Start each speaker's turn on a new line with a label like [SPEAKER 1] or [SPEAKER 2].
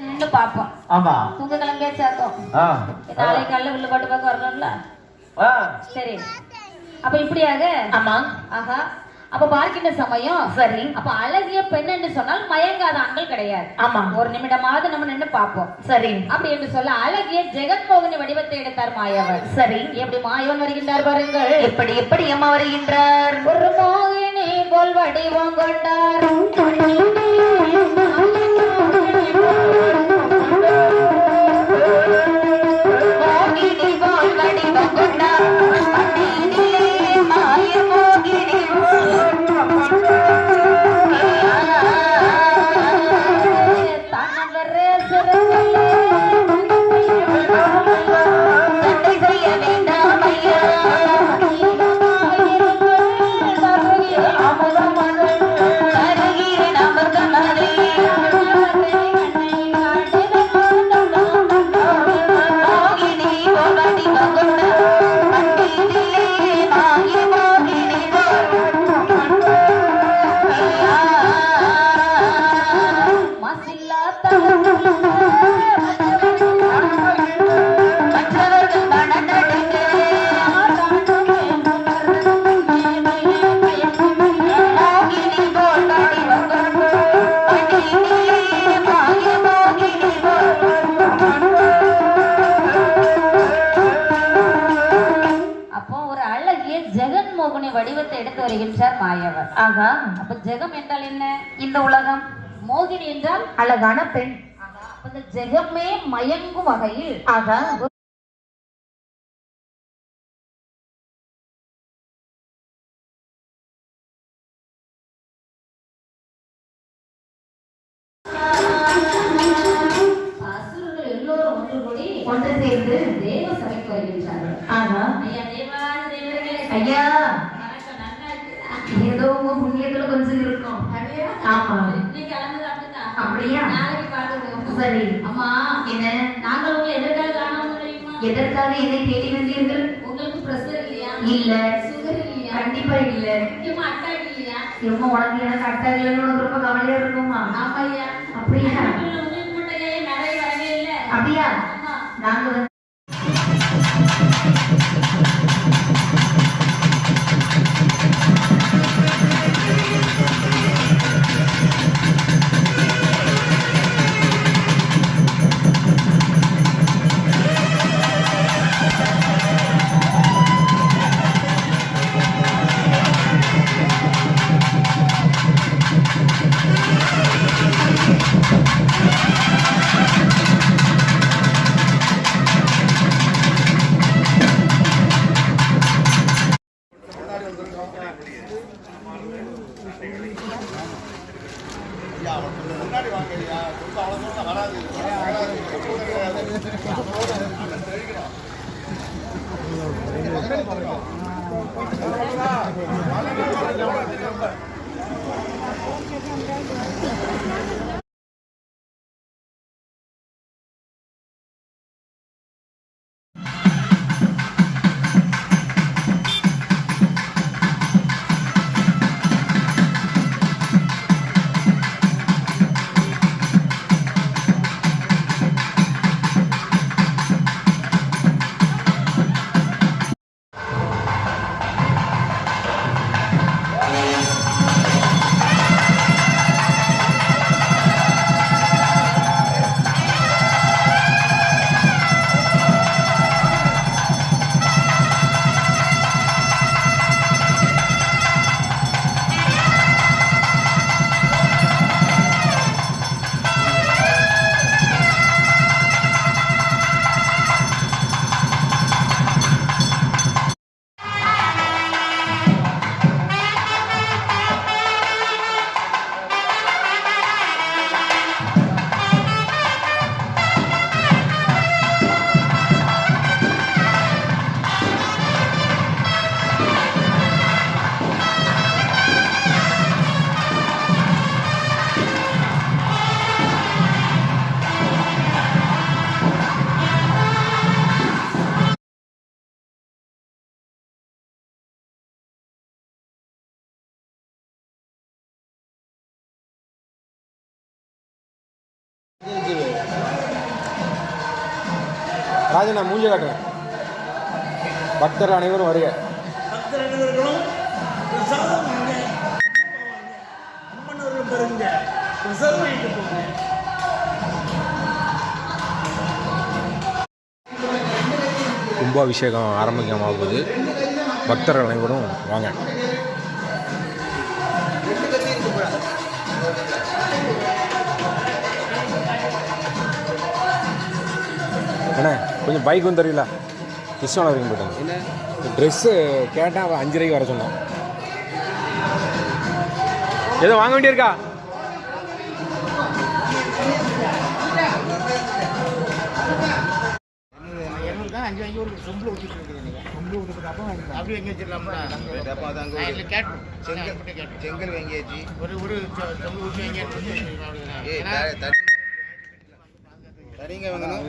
[SPEAKER 1] நின்று பார்ப்போம்.
[SPEAKER 2] ஆமா.
[SPEAKER 1] தூங்க கிளம்பியா சாத்தோம்
[SPEAKER 2] ஆ
[SPEAKER 1] நாளை காலைல பாட்டு பார்க்க வரணும்ல?
[SPEAKER 2] ஆ.
[SPEAKER 1] சரி. அப்ப இப்படியாக?
[SPEAKER 3] ஆமா.
[SPEAKER 1] ஆஹா. அப்ப பார்க்கின்ற சமயம்?
[SPEAKER 3] சரி.
[SPEAKER 1] அப்ப அழகிய பெண் என்று சொன்னால் மயங்காத ஆண்கள் கிடையாது.
[SPEAKER 3] ஆமா.
[SPEAKER 1] ஒரு நிமிடமாவது நம்ம நின்று பார்ப்போம்.
[SPEAKER 3] சரி.
[SPEAKER 1] அப்படி என்று சொல்ல அழகிய ஜெகன்மோகினி வடிவத்தை எடுத்தார் மாயவர்.
[SPEAKER 3] சரி.
[SPEAKER 1] எப்படி மாயவன் வருகின்றார் பாருங்கள்.
[SPEAKER 3] எப்படி எப்படி அம்மா வருகின்றார்?
[SPEAKER 1] ஒரு மோகினி போல் வடிவம் கொண்டார். Gracias. வருகின்றார் மாயவர்.
[SPEAKER 3] ஆகா
[SPEAKER 1] அப்ப ஜெகம் என்றால் என்ன?
[SPEAKER 3] இந்த உலகம்.
[SPEAKER 1] மோகினி என்றால்
[SPEAKER 3] அழகான பெண்.
[SPEAKER 1] அந்த ஜெகமே மயங்கும் வகையில்.
[SPEAKER 3] ஆகா
[SPEAKER 1] எல்லோரும் ஒன்று
[SPEAKER 3] சேர்ந்து
[SPEAKER 1] தேவ சபைக்கு வருகின்றார்கள். ஐயா
[SPEAKER 3] ஆமா.
[SPEAKER 1] இன்னைக்கு கிளம்புது அப்படித்தான்.
[SPEAKER 3] அப்படியா?
[SPEAKER 1] நாளைக்கு பாத்துக்குவோம்.
[SPEAKER 3] சரி.
[SPEAKER 1] அம்மா
[SPEAKER 3] என்ன
[SPEAKER 1] நாங்கள் உங்களை எதற்காக காணாம தெரியுமா?
[SPEAKER 3] எதற்காக என்னை தேடி வந்தீர்கள்?
[SPEAKER 1] உங்களுக்கு பிரஷர் இல்லையா?
[SPEAKER 3] இல்ல.
[SPEAKER 1] சுகர் இல்லையா?
[SPEAKER 3] கண்டிப்பா இல்ல.
[SPEAKER 1] முக்கியமா அட்டாக் இல்லையா?
[SPEAKER 3] இவங்க உனக்கு எனக்கு அட்டா இல்லைன்னு உனக்கு ரொம்ப கவலையா இருக்குமா?
[SPEAKER 1] ஆமாய்யா.
[SPEAKER 3] அப்படியா?
[SPEAKER 1] உங்களுக்கு மட்டும் நிறைய வரவே இல்ல?
[SPEAKER 3] அப்படியா?
[SPEAKER 1] ஆமா.
[SPEAKER 3] நாங்க
[SPEAKER 2] முன்னாடி வாங்க ஐயா ரொம்ப அவ்வளோ
[SPEAKER 4] வராது. வராது ராஜனா மூஞ்சி காட்டுறேன். பக்தர் அனைவரும் வருக.
[SPEAKER 2] கும்பாபிஷேகம் ஆரம்பிக்கமாகுது. பக்தர்கள் அனைவரும் வாங்க. அண்ணே கொஞ்சம் பைக் வந்து தெரியல கிருஷ்ணன் வரைக்கும் போயிட்டாங்க. ட்ரெஸ்ஸு கேட்டால் அவன் அஞ்சு ரூபாய்க்கு வர சொன்னான். எதுவும் வாங்க வேண்டியிருக்கா?
[SPEAKER 5] செங்கல் வாங்கியாச்சு ஒரு ஒரு வாங்கணும்.